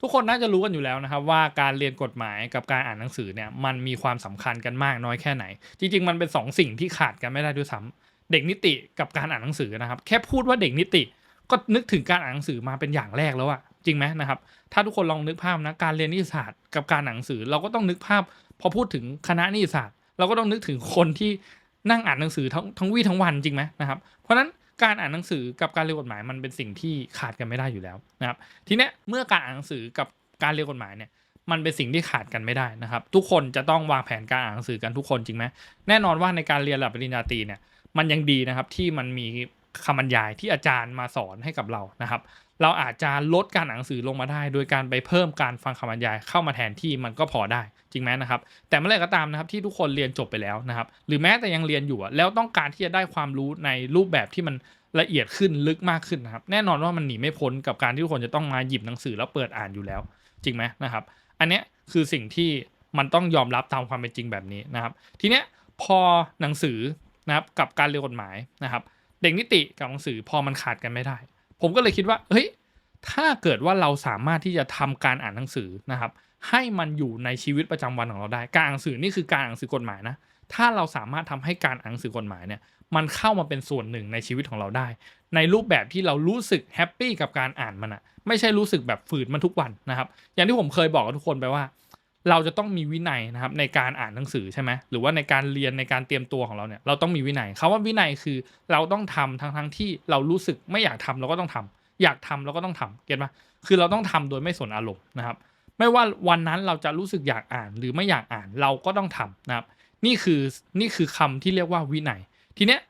ทุกคนน่าจะรู้กันอยู่แล้วนะครับว่าการเรียนกฎหมายกับการอ่านหนังสือเนี่ยมันมีความสำคัญกันมากน้อยแค่ไหน จริง ๆ มันเป็นสองสิ่งที่ขาดกันไม่ได้ด้วยซ้ำเด็กนิติกับการอ่านหนังสือนะครับ แค่พูดว่าเด็กนิติ ก็นึกถึงการอ่านหนังสือมาเป็นอย่างแรกแล้วอะจริงไหมนะครับ ถ้าทุกคนลองนึกภาพนะการเรียนนิติศาสตร์กับการอ่านหนังสือ เราก็ต้องนึกภาพ พอพูดถึงคณะนิติศาสตร์ เราก็ต้องนึกถึงคนที่นั่งอ่านหนังสือทั้งทั้งวี่ทั้งวันจริงไหมนะครับ เพราะฉะนั้น การอ่านหนังสือกับการเรียนกฎหมายมันเป็นสิ่งที่ขาดกันไม่ได้อยู่แล้วนะครับทีเนี้ยเมื่อการอ่านหนังสือกับการเรียนกฎหมายเนี่ยมันเป็นสิ่งที่ขาดกันไม่ได้นะครับ ทุกคนจะต้องวางแผนการอ่านหนังสือกันทุกคนจริงไหมแน่นอนว่าในการเรียนระดับปริญญาตรีเนี่ยมันยังดีนะครับที่มันมีคำบรรยายที่อาจารย์มาสอนให้กับเรานะครับ เราอาจจะลดการอ่านหนังสือลงมาได้ โดยการไปเพิ่มการฟังคำบรรยายเข้ามาแทนที่มันก็พอได้จริงไหมนะครับ แต่เมื่อไรก็ตามนะครับที่ทุกคนเรียนจบไปแล้วนะครับ หรือแม้แต่ยังเรียนอยู่แล้วต้องการที่จะได้ความรู้ในรูปแบบที่มัน ละเอียดขึ้นลึกมากขึ้นนะครับ แน่นอนว่ามันหนีไม่พ้นกับการที่ทุกคนจะต้องมาหยิบหนังสือแล้วเปิดอ่านอยู่แล้ว จริงไหมนะครับ อันเนี้ยคือสิ่งที่มันต้องยอมรับตามความเป็นจริงแบบนี้นะครับ ทีเนี้ยพอหนังสือนะครับกับการเรียนกฎหมายนะครับ เด็กนิติกับหนังสือพอมันขาดกันไม่ได้ ผมก็เลยคิดว่าเฮ้ยถ้าเกิดว่าเราสามารถที่จะทำการอ่านหนังสือนะครับ ให้มันอยู่ในชีวิตประจำวันของเราได้ การอ่านหนังสือนี่คือการอ่านหนังสือกฎหมายนะถ้าเราสามารถทำให้การอ่านหนังสือกฎหมายเนี่ย มันเข้ามาเป็นส่วนหนึ่งในชีวิตของเราได้ ในรูปแบบที่เรารู้สึกแฮปปี้กับการอ่านมันอะไม่ใช่รู้สึกแบบฝืนมันทุกวันนะครับ อย่างที่ผมเคยบอกกับทุกคนไปว่า เราจะต้องมีวินัยนะครับในการอ่านหนังสือใช่ไหมหรือว่าในการเรียนในการเตรียมตัวของเราเนี่ยเราต้องมีวินัยคำว่าวินัยคือเราต้องทำทั้งทั้งที่เรารู้สึกไม่อยากทำเราก็ต้องทำอยากทำเราก็ต้องทำเก็ตไหมคือเราต้องทำโดยไม่สนอารมณ์นะครับ ไม่ว่าวันนั้นเราจะรู้สึกอยากอ่านหรือไม่อยากอ่านเราก็ต้องทำนะครับนี่คือนี่คือคำที่เรียกว่าวินัย ทีเนี้ย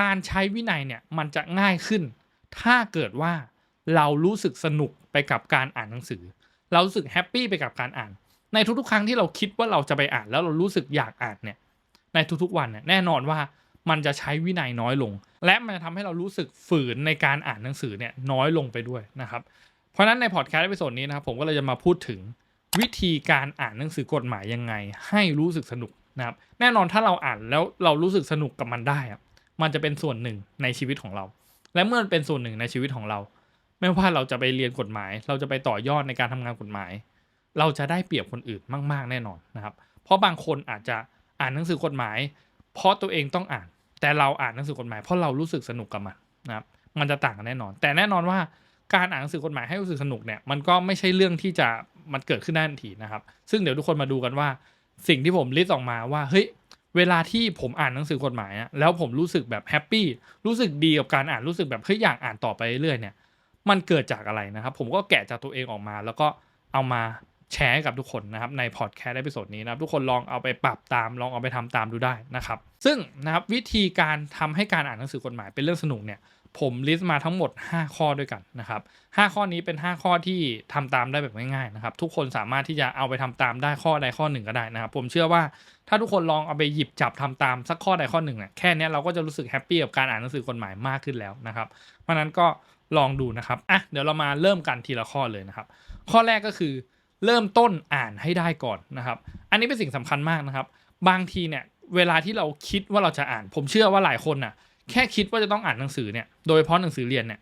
การใช้วินัยเนี่ยมันจะง่ายขึ้น ถ้าเกิดว่าเรารู้สึกสนุกไปกับการอ่านหนังสือ เรารู้สึกแฮปปี้ไปกับการอ่าน ในทุกๆ ครั้งที่เราคิดว่าเราจะไปอ่านแล้วเรารู้สึกอยากอ่านเนี่ยในทุกๆวันเนี่ยแน่นอนว่ามันจะใช้วินัยน้อยลง และมันจะทำให้เรารู้สึกฝืนในการอ่านหนังสือเนี่ยน้อยลงไปด้วยนะครับเพราะนั้นในพอดแคสต์ในส่วนนี้นะครับผมก็เลยจะมาพูดถึงวิธีการอ่านหนังสือกฎหมายยังไง ให้รู้สึกสนุก นะครับแน่นอนถ้าเราอ่านแล้วเรารู้สึกสนุกกับมันได้อะมันจะเป็นส่วนหนึ่งในชีวิตของเรา และเมื่อเป็นส่วนหนึ่งในชีวิตของเรา ไม่ว่าเราจะไปเรียนกฎหมาย เราจะไปต่อยอดในการทำงานกฎหมาย เราจะได้เปรียบคนอื่นมาก ๆ แน่นอนนะครับ เพราะบางคนอาจจะอ่านหนังสือกฎหมาย เพราะตัวเองต้องอ่าน แต่เราอ่านหนังสือกฎหมายเพราะเรารู้สึกสนุกกับมันนะครับมันจะต่างกันแน่นอน แต่แน่นอนว่าการอ่านหนังสือกฎหมายให้รู้สึกสนุกเนี่ยมันก็ไม่ใช่เรื่องที่จะมันเกิดขึ้นได้ทันทีนะครับ ซึ่งเดี๋ยวทุกคนมาดูกันว่า สิ่งที่ผมลิสต์ออกมาว่าเฮ้ยเวลาที่ผมอ่านหนังสือกฎหมายอะแล้วผมรู้สึกแบบแฮปปี้รู้สึกดีกับการอ่านรู้สึกแบบเฮ้ยอยากอ่านต่อไปเรื่อยเนี่ยมันเกิดจากอะไรนะครับ ผมก็แกะจากตัวเองออกมา แล้วก็เอามาแชร์กับทุกคนนะครับในพอดแคสต์ในพิโซดนี้นะครับทุกคนลองเอาไปปรับตามลองเอาไปทำตามดูได้นะครับ ซึ่งนะครับวิธีการทำให้การอ่านหนังสือกฎหมายเป็นเรื่องสนุกเนี่ย ผมลิสต์มาทั้งหมด 5 ข้อด้วยกันนะครับ 5 ข้อนี้เป็น 5 ข้อที่ทำตามได้แบบง่ายๆนะครับทุกคนสามารถที่จะเอาไปทำตามได้ข้อใดข้อหนึ่งก็ได้นะครับ ผมเชื่อว่าถ้าทุกคนลองเอาไปหยิบจับทำตามสักข้อใดข้อหนึ่งเนี่ยแค่เนี้ยเราก็จะรู้สึกแฮปปี้กับการอ่านหนังสือกฎหมายมากขึ้นแล้วนะครับ เพราะนั้นก็ลองดูนะครับอะเดี๋ยวเรามาเริ่มกันทีละข้อเลยนะครับ ข้อแรกก็คือเริ่มต้นอ่านให้ได้ก่อนนะครับ อันนี้เป็นสิ่งสำคัญมากนะครับ บางทีเนี่ยเวลาที่เราคิดว่าเราจะอ่าน ผมเชื่อว่าหลายคนน่ะ แค่คิดว่าจะต้องอ่านหนังสือเนี่ย โดยเฉพาะหนังสือเรียนเนี่ย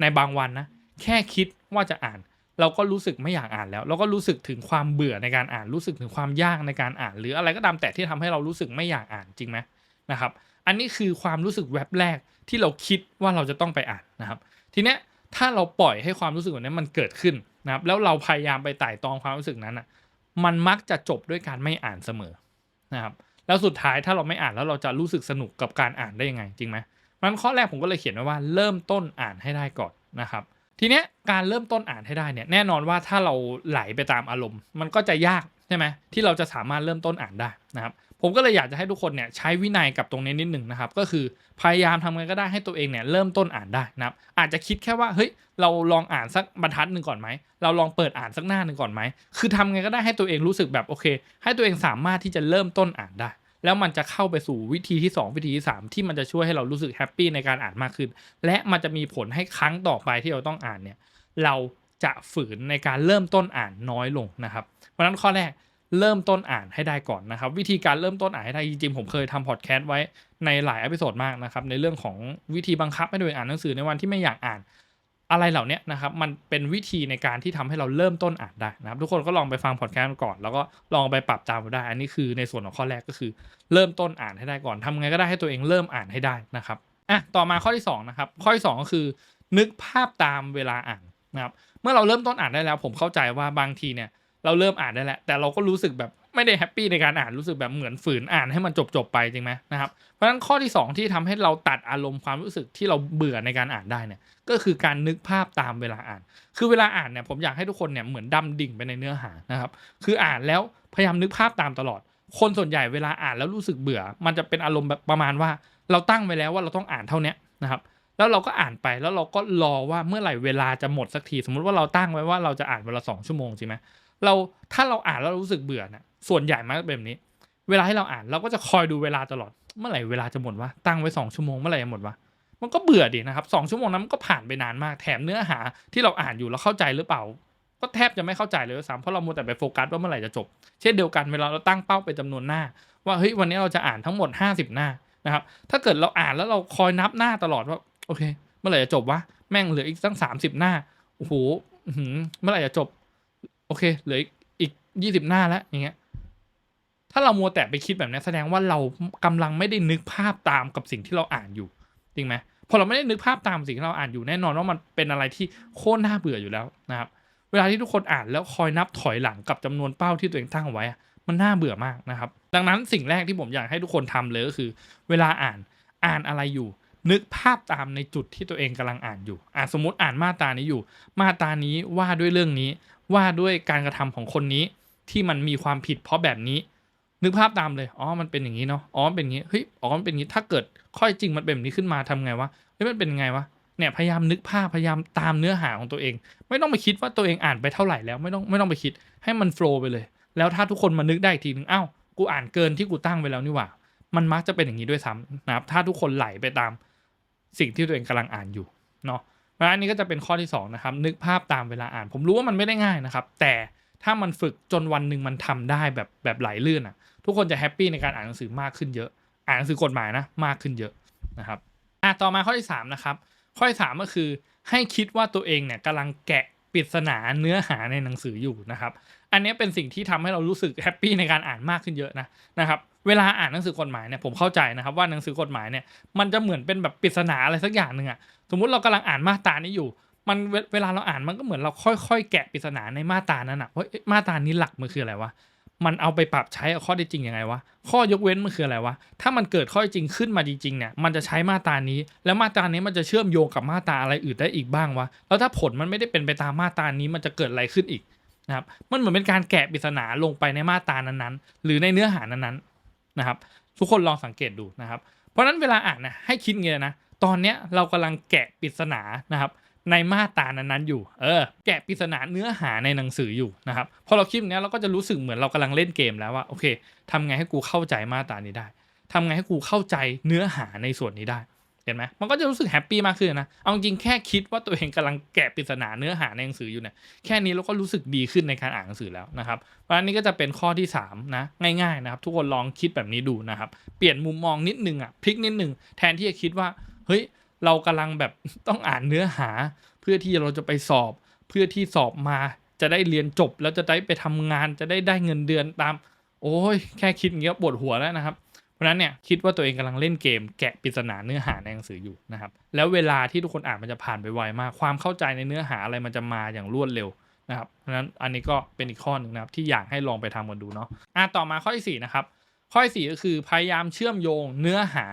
ในบางวันนะ แค่คิดว่าจะอ่าน เราก็รู้สึกไม่อยากอ่านแล้ว เราก็รู้สึกถึงความเบื่อในการอ่าน รู้สึกถึงความยากในการอ่าน หรืออะไรก็ตามแต่ที่ทำให้เรารู้สึกไม่อยากอ่านจริงไหมนะครับ อันนี้คือความรู้สึกแวบแรกที่เราคิดว่าเราจะต้องไปอ่านนะครับ ทีเนี้ยถ้าเราปล่อยให้ความรู้สึกแบบนี้มันเกิดขึ้นนะครับ แล้วเราพยายามไปไต่ตองความรู้สึกนั้นอะ มันมักจะจบด้วยการไม่อ่านเสมอนะครับ แล้วสุดท้ายถ้าเราไม่อ่านแล้วเราจะรู้สึกสนุกกับการอ่านได้ยังไงจริงไหมมันข้อแรกผมก็เลยเขียนไว้ว่าเริ่มต้นอ่านให้ได้ก่อนนะครับทีเนี้ยการเริ่มต้นอ่านให้ได้เนี่ยแน่นอนว่าถ้าเราไหลไปตามอารมณ์ มันก็จะยากใช่ไหมที่เราจะสามารถเริ่มต้นอ่านได้นะครับผมก็เลยอยากจะให้ทุกคนเนี่ยใช้วินัยกับตรงนี้นิดหนึ่งนะครับก็คือพยายามทำไงก็ได้ให้ตัวเองเนี่ยเริ่มต้นอ่านได้นะครับอาจจะคิดแค่ว่าเฮ้ยเราลองอ่านสักบรรทัดหนึ่งก่อนไหมเราลองเปิดอ่านสักหน้าหนึ่งก่อนไหมคือทำไงก็ได้ให้ตัวเองรู้สึกแบบโอเค ให้ตัวเองสามารถที่จะเริ่มต้นอ่านได้ แล้วมันจะเข้าไปสู่วิธีที่ 2 วิธีที่ 3 ที่มันจะช่วยให้เรารู้สึกแฮปปี้ในการอ่านมากขึ้น และมันจะมีผลให้ครั้งต่อไปที่เราต้องอ่านเนี่ยเราจะฝืนในการเริ่มต้นอ่านน้อยลงนะครับ เพราะฉะนั้นข้อแรกเริ่มต้นอ่านให้ได้ก่อนนะครับ วิธีการเริ่มต้นอ่านให้ได้จริงๆผมเคยทำพอดแคสต์ไว้ในหลายอพิโซดมากนะครับในเรื่องของวิธีบังคับให้ตัวเองอ่านหนังสือในวันที่ไม่อยากอ่าน อะไรเหล่านี้นะครับมันเป็นวิธีในการที่ทำให้เราเริ่มต้นอ่านได้นะครับ ทุกคนก็ลองไปฟังพอดแคสต์ก่อน แล้วก็ลองไปปรับตามได้อันนี้คือในส่วนของข้อแรกก็คือ เริ่มต้นอ่านให้ได้ก่อนทำไงก็ได้ให้ตัวเองเริ่มอ่านให้ได้นะครับอะต่อมาข้อที่สองนะครับข้อที่สองก็คือ นึกภาพตามเวลาอ่านนะครับเมื่อเราเริ่มต้นอ่านได้แล้ว ผมเข้าใจว่าบางทีเนี่ยเราเริ่มอ่านได้แล้วแต่เราก็รู้สึกแบบ ไม่ได้แฮปปี้ในการอ่านรู้สึกแบบเหมือนฝืนอ่านให้มันจบๆไปจริงไหมนะครับเพราะฉะนั้นข้อที่สองที่ทำให้เราตัดอารมณ์ความรู้สึกที่เราเบื่อในการอ่านได้เนี่ยก็คือการนึกภาพตามเวลาอ่าน คือเวลาอ่านเนี่ยผมอยากให้ทุกคนเนี่ยเหมือนดำดิ่งไปในเนื้อหานะครับคืออ่านแล้วพยายามนึกภาพตามตลอด คนส่วนใหญ่เวลาอ่านแล้วรู้สึกเบื่อ มันจะเป็นอารมณ์แบบประมาณว่า เราตั้งไว้แล้วว่าเราต้องอ่านเท่านี้นะครับแล้วเราก็อ่านไปแล้วเราก็รอว่าเมื่อไหร่เวลาจะหมดสักที สมมุติว่าเราตั้งไว้ว่าเราจะอ่านเวลาสองชั่วโมงใช่ไหมเราถ้าเราอ่านแล้วรู้สึกเบื่อเนี่ย ส่วนใหญ่มักเป็นแบบนี้ เวลาให้เราอ่านเราก็จะคอยดูเวลาตลอด เมื่อไหร่เวลาจะหมดวะตั้งไว้สองชั่วโมงเมื่อไหร่จะหมดวะมันก็เบื่อดีนะครับสองชั่วโมงนั้นมันก็ผ่านไปนานมากแถมเนื้อหาที่เราอ่านอยู่เราเข้าใจหรือเปล่า ก็แทบจะไม่เข้าใจเลยด้วยซ้ำเพราะเรามัวแต่ไปโฟกัสว่าเมื่อไหร่จะจบ เช่นเดียวกันเวลาเราตั้งเป้าเป็นจำนวนหน้า ว่าเฮ้ยวันนี้เราจะอ่านทั้งหมด 50 หน้านะครับถ้าเกิดเราอ่านแล้วเราคอยนับหน้าตลอดว่าโอเค เมื่อไหร่จะจบวะแม่งเหลืออีกตั้ง 30 หน้าโอ้โหเมื่อไหร่จะจบ โอเคเหลืออีกยี่สิบหน้าแล้วอย่างเงี้ย ถ้าเรามัวแต่ไปคิดแบบนี้แสดงว่าเรากำลังไม่ได้นึกภาพตามกับสิ่งที่เราอ่านอยู่จริงไหมพอเราไม่ได้นึกภาพตามสิ่งที่เราอ่านอยู่แน่นอนว่ามันเป็นอะไรที่โคตรน่าเบื่ออยู่แล้วนะครับ เวลาที่ทุกคนอ่านแล้วคอยนับถอยหลังกับจำนวนเป้าที่ตัวเองตั้งไว้ มันน่าเบื่อมากนะครับ ดังนั้นสิ่งแรกที่ผมอยากให้ทุกคนทำเลยก็คือ เวลาอ่านอ่านอะไรอยู่ นึกภาพตามในจุดที่ตัวเองกำลังอ่านอยู่อะสมมติอ่านมาตานี้อยู่ มาตานี้ว่าด้วยเรื่องนี้ ว่าด้วยการกระทำของคนนี้ที่มันมีความผิดเพราะแบบนี้ นึกภาพตามเลย อ๋อ มันเป็นอย่างนี้เนาะ อ๋อ มันเป็นอย่างนี้ เฮ้ย อ๋อ มันเป็นอย่างนี้ ถ้าเกิดข้อจริงมันเป็นแบบนี้ขึ้นมาทำไงวะ เฮ้ย มันเป็นไงวะ เนี่ยพยายามนึกภาพ พยายามตามเนื้อหาของตัวเอง ไม่ต้องไปคิดว่าตัวเองอ่านไปเท่าไหร่แล้ว ไม่ต้อง ไม่ต้องไปคิด ให้มันโฟล์ไปเลย แล้วถ้าทุกคนมานึกได้อีกทีนึงอ้าว กูอ่านเกินที่กูตั้งไว้แล้วนี่หว่า มันมักจะเป็นอย่างนี้ด้วยซ้ำนะครับ ถ้าทุกคนไหลไปตามสิ่งที่ตัวเองกำลังอ่านอยู่ เนาะเพราะฉะนั้นอันนี้ก็จะเป็นข้อที่สองนะครับ นึกภาพตามเวลาอ่าน ผมรู้ว่ามันไม่ได้ง่ายนะครับ แต่ถ้ามันฝึกจนวันหนึ่งมันทำได้แบบแบบไหลลื่นอะ ทุกคนจะแฮปปี้ในการอ่านหนังสือมากขึ้นเยอะ อ่านหนังสือกฎหมายนะมากขึ้นเยอะนะครับอะต่อมาข้อที่สามนะครับข้อที่สามก็คือให้คิดว่าตัวเองเนี่ยกำลังแกะปริศนาเนื้อหาในหนังสืออยู่นะครับ อันนี้เป็นสิ่งที่ทำให้เรารู้สึกแฮปปี้ในการอ่านมากขึ้นเยอะนะนะครับ เวลาอ่านหนังสือกฎหมายเนี่ยผมเข้าใจนะครับว่าหนังสือกฎหมายเนี่ยมันจะเหมือนเป็นแบบปริศนาอะไรสักอย่างหนึ่งอะสมมุติเรากำลังอ่านมาตรานี้อยู่ มันเวเวลาเราอ่านมันก็เหมือนเราค่อยๆ แกะปริศนาในมาตรานั้นอะว่าเอ๊ะมาตรานี้หลักมันคืออะไรวะ มันเอาไปปรับใช้ข้อได้จริงยังไงวะข้อยกเว้นมันคืออะไรวะถ้ามันเกิดข้อจริงขึ้นมาจริงๆเนี่ยมันจะใช้มาตรานี้ แล้วมาตรานี้มันจะเชื่อมโยงกับมาตราอะไรอื่นได้อีกบ้างวะแล้วถ้าผลมันไม่ได้เป็นไปตามมาตรานี้มันจะเกิดอะไรขึ้นอีกนะครับมันเหมือนเป็นการแกะปริศนาลงไปในมาตรานั้นๆ หรือในเนื้อหานั้นๆนะครับทุกคนลองสังเกตดูนะครับ เพราะฉะนั้นเวลาอ่านนะให้คิดเงี้ยนะตอนเนี้ยเรากำลังแกะปริศนานะครับ ในมาตรานั้นๆอยู่ เออ แกะปริศนาเนื้อหาในหนังสืออยู่นะครับ พอเราคิดอย่างนี้เราก็จะรู้สึกเหมือนเรากำลังเล่นเกมแล้วว่าโอเคทำไงให้กูเข้าใจมาตรานี้ได้ทำไงให้กูเข้าใจเนื้อหาในส่วนนี้ได้เห็นไหมมันก็จะรู้สึกแฮปปี้มากขึ้นนะ เอาจริงแค่คิดว่าตัวเองกำลังแกะปริศนาเนื้อหาในหนังสืออยู่เนี่ย แค่นี้เราก็รู้สึกดีขึ้นในการอ่านหนังสือแล้วนะครับ เพราะฉะนั้นนี่ก็จะเป็นข้อที่3นะง่ายๆนะครับ ทุกคนลองคิดแบบนี้ดูนะครับ เปลี่ยนมุมมองนิดนึงอะพลิกนิดนึงแทนที่จะคิดว่าเฮ้ย เรากำลังแบบต้องอ่านเนื้อหา เพื่อที่เราจะไปสอบ เพื่อที่สอบมาจะได้เรียนจบ แล้วจะได้ไปทำงานจะได้ได้เงินเดือนตาม โอ้ยแค่คิดเงี้ยปวดหัวแล้วนะครับ เพราะนั้นเนี่ยคิดว่าตัวเองกำลังเล่นเกม แกะปริศนาเนื้อหาในหนังสืออยู่นะครับแล้วเวลาที่ทุกคนอ่านมันจะผ่านไปไวมาก ความเข้าใจในเนื้อหาอะไรมันจะมาอย่างรวดเร็วนะครับเพราะนั้นอันนี้ก็เป็นอีกข้อหนึ่งนะครับที่อยากให้ลองไปทำกันดูเนาะอะต่อมาข้อที่สี่นะครับข้อที่สี่ก็คือพยายามเชื่อมโยงเนื้อหา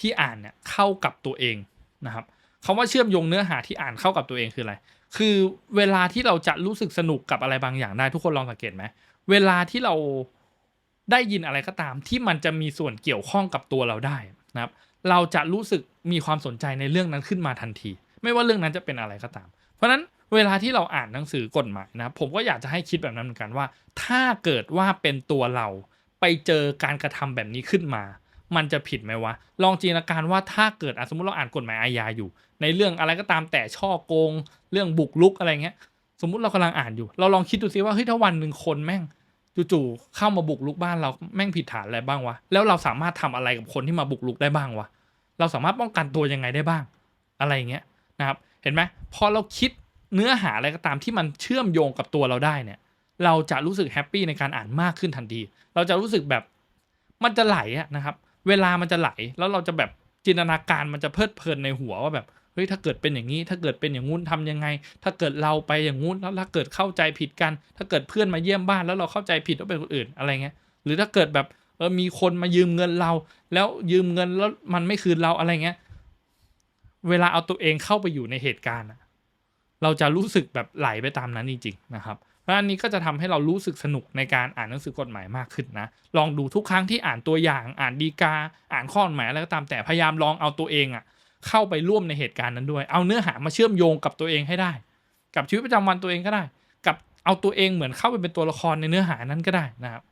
ที่อ่านเนี่ยเข้ากับตัวเอง นะครับคำว่าเชื่อมโยงเนื้อหาที่อ่านเข้ากับตัวเองคืออะไร คือเวลาที่เราจะรู้สึกสนุกกับอะไรบางอย่างได้ทุกคนลองสังเกตไหมเวลาที่เราได้ยินอะไรก็ตามที่มันจะมีส่วนเกี่ยวข้องกับตัวเราได้นะครับ เราจะรู้สึกมีความสนใจในเรื่องนั้นขึ้นมาทันที ไม่ว่าเรื่องนั้นจะเป็นอะไรก็ตาม เพราะฉะนั้นเวลาที่เราอ่านหนังสือกฎหมายนะผมก็อยากจะให้คิดแบบนั้นเหมือนกันว่า ถ้าเกิดว่าเป็นตัวเราไปเจอการกระทำแบบนี้ขึ้นมา มันจะผิดไหมวะ ลองจินตนาการว่าถ้าเกิดสมมติเราอ่านกฎหมายอาญาอยู่ ในเรื่องอะไรก็ตามแต่ช่อโกง เรื่องบุกรุกอะไรเงี้ย สมมุติเรากำลังอ่านอยู่ เราลองคิดดูซิว่าเฮ้ยถ้าวันหนึ่งคนแม่งจู่ๆเข้ามาบุกรุกบ้านเราแม่งผิดฐานอะไรบ้างวะ แล้วเราสามารถทำอะไรกับคนที่มาบุกรุกได้บ้างวะ เราสามารถป้องกันตัวยังไงได้บ้าง อะไรเงี้ยนะครับ เห็นไหมพอเราคิดเนื้อหาอะไรก็ตามที่มันเชื่อมโยงกับตัวเราได้เนี่ย เราจะรู้สึกแฮปปี้ในการอ่านมากขึ้นทันที เราจะรู้สึกแบบมันจะไหลอะนะครับ เวลามันจะไหลแล้วเราจะแบบจินตนาการมันจะเพลิดเพลินในหัวว่าแบบเฮ้ยถ้าเกิดเป็นอย่างนี้ ถ้าเกิดเป็นอย่างงู้นทำยังไง ถ้าเกิดเราไปอย่างงู้นแล้วถ้าเกิดเข้าใจผิดกัน ถ้าเกิดเพื่อนมาเยี่ยมบ้านแล้วเราเข้าใจผิดว่าเป็นคนอื่นอะไรเงี้ยหรือถ้าเกิดแบบเออมีคนมายืมเงินเรา แล้วยืมเงินแล้วมันไม่คืนเราอะไรเงี้ยเวลาเอาตัวเองเข้าไปอยู่ในเหตุการณ์เราจะรู้สึกแบบไหลไปตามนั้นจริงๆนะครับ เพราะอันนี้ก็จะทำให้เรารู้สึกสนุกในการอ่านหนังสือกฎหมายมากขึ้นนะ ลองดูทุกครั้งที่อ่านตัวอย่างอ่านดีกา อ่านข้อกฎหมายอะไรก็ตามแต่พยายามลองเอาตัวเองอะเข้าไปร่วมในเหตุการณ์นั้นด้วย เอาเนื้อหามาเชื่อมโยงกับตัวเองให้ได้ กับชีวิตประจำวันตัวเองก็ได้ กับเอาตัวเองเหมือนเข้าไปเป็นตัวละครในเนื้อหานั้นก็ได้นะครับ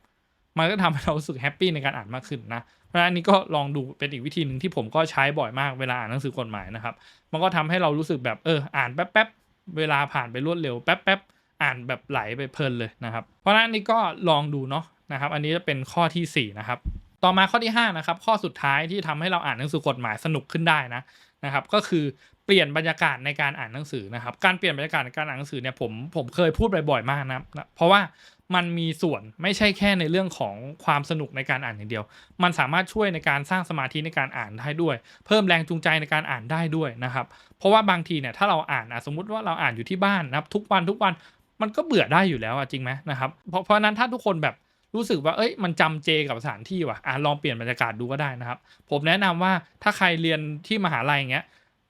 มันก็ทำให้เรารู้สึกแฮปปี้ในการอ่านมากขึ้นนะ เพราะฉะนั้นอันนี้ก็ลองดูเป็นอีกวิธีหนึ่งที่ผมก็ใช้บ่อยมากเวลาอ่านหนังสือกฎหมายนะครับ มันก็ทำให้เรารู้สึกแบบเอออ่านแป๊บๆเวลาผ่านไปรวดเร็วแป๊บๆ อ่านแบบไหลไปเพลินเลยนะครับ เพราะนั้นนนี้ก็ลองดูเนาะนะครับ อันนี้จะเป็นข้อที่4นะครับต่อมาข้อที่5นะครับข้อสุดท้ายที่ทำให้เราอ่านหนังสือกฎหมายสนุกขึ้นได้นะนะครับก็คือเปลี่ยนบรรยากาศในการอ่านหนังสือนะครับการเปลี่ยนบรรยากาศในการอ่านหนังสือเนี่ยผมผมเคยพูดบ่อยๆมากนะเพราะว่ามันมีส่วนไม่ใช่แค่ในเรื่องของความสนุกในการอ่านอย่างเดียว มันสามารถช่วยในการสร้างสมาธิในการอ่านได้ด้วย เพิ่มแรงจูงใจในการอ่านได้ด้วยนะครับ เพราะว่าบางทีเนี่ยถ้าเราอ่านอะสมมุติว่าเราอ่านอยู่ที่บ้านนะครับทุกวันทุกวัน มันก็เบื่อได้อยู่แล้วอะจริงไหมนะครับเพราะเพราะนั้นถ้าทุกคนแบบรู้สึกว่าเอ้ยมันจำเจกับสถานที่ว่ะอะลองเปลี่ยนบรรยากาศดูก็ได้นะครับ ผมแนะนำว่าถ้าใครเรียนที่มหาลัยอย่างเงี้ย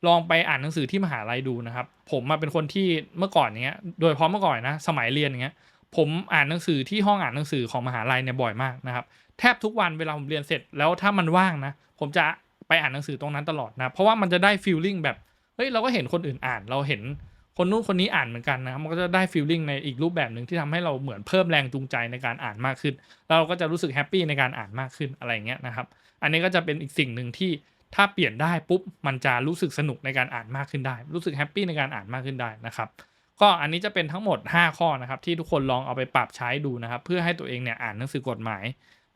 ลองไปอ่านหนังสือที่มหาลัยดูนะครับ ผมมาเป็นคนที่เมื่อก่อนอย่างเงี้ยโดยเฉพาะเมื่อก่อนนะสมัยเรียนอย่างเงี้ยผมอ่านหนังสือที่ห้องอ่านหนังสือของมหาลัยเนี่ยบ่อยมากนะครับแทบทุกวันเวลาผมเรียนเสร็จแล้วถ้ามันว่างนะผมจะไปอ่านหนังสือตรงนั้นตลอดนะเพราะว่ามันจะได้ฟีลลิ่งแบบเฮ้ยเราก็เห็นคนอื่นอ่านเราเห็น คนนู้นคนนี้อ่านเหมือนกันนะมันก็จะได้ฟีลลิ่งในอีกรูปแบบหนึ่งที่ทำให้เราเหมือนเพิ่มแรงจูงใจในการอ่านมากขึ้น เราก็จะรู้สึกแฮปปี้ในการอ่านมากขึ้นอะไรเงี้ยนะครับ อันนี้ก็จะเป็นอีกสิ่งหนึ่งที่ถ้าเปลี่ยนได้ปุ๊บมันจะรู้สึกสนุกในการอ่านมากขึ้นได้ รู้สึกแฮปปี้ในการอ่านมากขึ้นได้นะครับก็อันนี้จะเป็นทั้งหมด 5 ข้อนะครับที่ทุกคนลองเอาไปปรับใช้ดูนะครับ เพื่อให้ตัวเองเนี่ยอ่านหนังสือกฎหมาย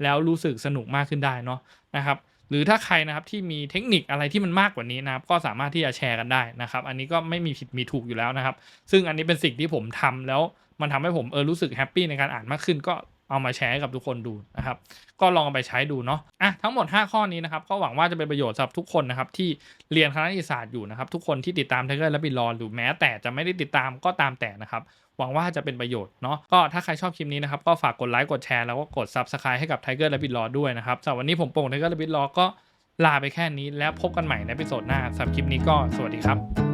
แล้วรู้สึกสนุกมากขึ้นได้เนาะนะครับ หรือถ้าใครนะครับที่มีเทคนิคอะไรที่มันมากกว่านี้นะครับ ก็สามารถที่จะแชร์กันได้นะครับ อันนี้ก็ไม่มีผิดมีถูกอยู่แล้วนะครับ ซึ่งอันนี้เป็นสิ่งที่ผมทำแล้วมันทำให้ผมเออรู้สึกแฮปปี้ในการอ่านมากขึ้นก็เอามาแชร์ให้กับทุกคนดูนะครับ ก็ลองเอาไปใช้ดูเนาะ อะทั้งหมด 5 ข้อนี้นะครับ ก็หวังว่าจะเป็นประโยชน์สำหรับทุกคนนะครับที่เรียนคณะนิติศาสตร์อยู่นะครับ ทุกคนที่ติดตามไทเกอร์และบิลลอนหรือแม้แต่จะไม่ได้ติดตามก็ตามแต่นะครับ หวังว่าจะเป็นประโยชน์เนาะก็ถ้าใครชอบคลิปนี้นะครับก็ฝากกดไลค์กดแชร์แล้วก็กด Subscribe ให้กับไทเกอร์และบิลลอด้วยนะครับสำหรับวันนี้ผมโป่งไทเกอร์และบิลลอก็ลาไปแค่นี้แล้วพบกันใหม่ในพิโซดหน้าสำหรับคลิปนี้ก็สวัสดีครับ